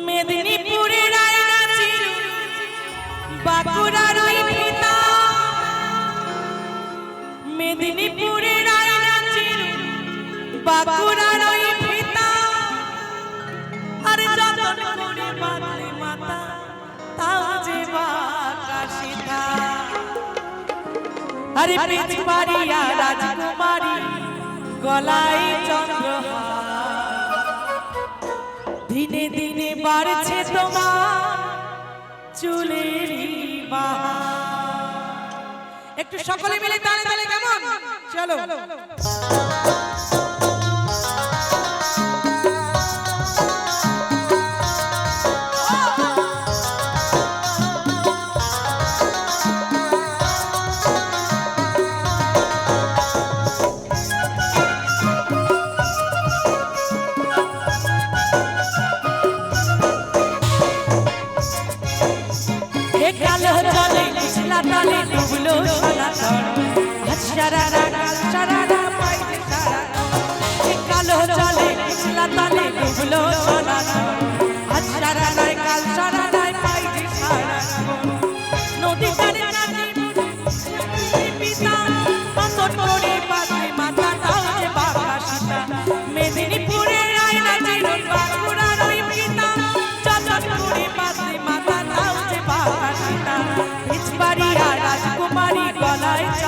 মেদিনীপুরের বাঁকুড়ার মেদিনীপুরের বাঁকুড়ার আর যতন করে বাঁধলে মাতা, তাও যে বাকাশিতা আরে পিছবাড়িয়া রাজকুমারী গলায় দিনে দিনে বাড়ছে তোমার চুলের একটু সকলে মিলে তালে তালে কেমন? চলো। তালে ডুবলো সনাতন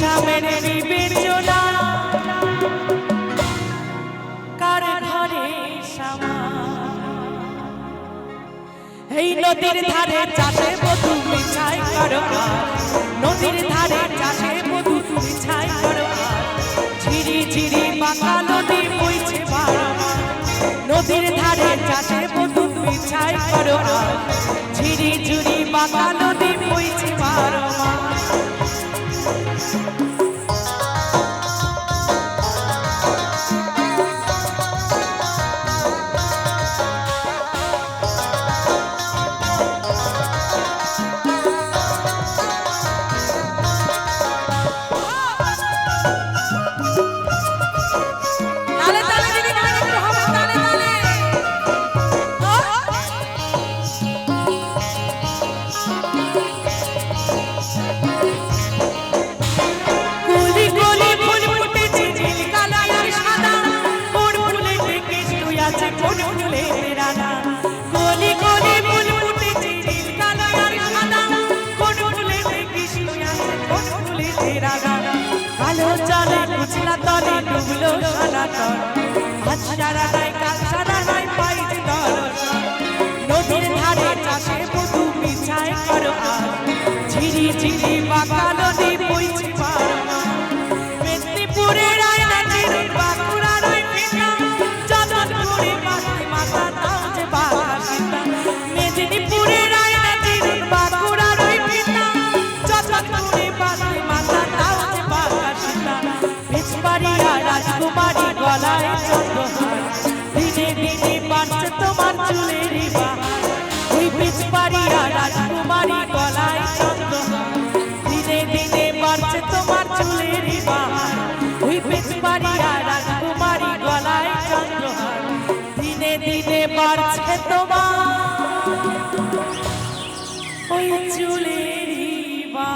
সামনে বিবেচনা কার ঘরে এই নদীর ধারে চাষে মধু মিছাই করো। নদীর ধারে চাষে মধু মিছাই করো। ঝিরি ঝিরি বাঁকা নদী বইছে নদীর ধারে চাষে মধু মিছাই করো ঝিরি ঝিরি বাঁকা নদী বইছে বারো আছে কোন ফুলে রানা কুলি কুলি ফুল ফুটেছে নীল, কালো আর সাদা। কোন ফুলে থেকে আছে, কোন ফুলে রানা কালো জলে কুচলা তলে ডুবলো সাদা তল আজ সারা নাই, কাল সারা নাই, পাইছে দর্শন নদীর ধারে চাষে মধু মিছাই করো আজ। ঝিরি ঝিরি বাঁকা বেশবাড়িয়া রাজকুমারী গলায় চন্দ্রহার দিনে দিনে বাড়ছে তোমার চুলের ওই বেশবাড়িয়া রাজকুমারী গলায় চন্দ্রহার দিনে দিনে বাড়ছে তোমার চুলের ওই বেশবাড়িয়া রাজকুমারী গলায় চন্দ্রহার দিনে দিনে বাড়ছে তোমার ওই চুলের বা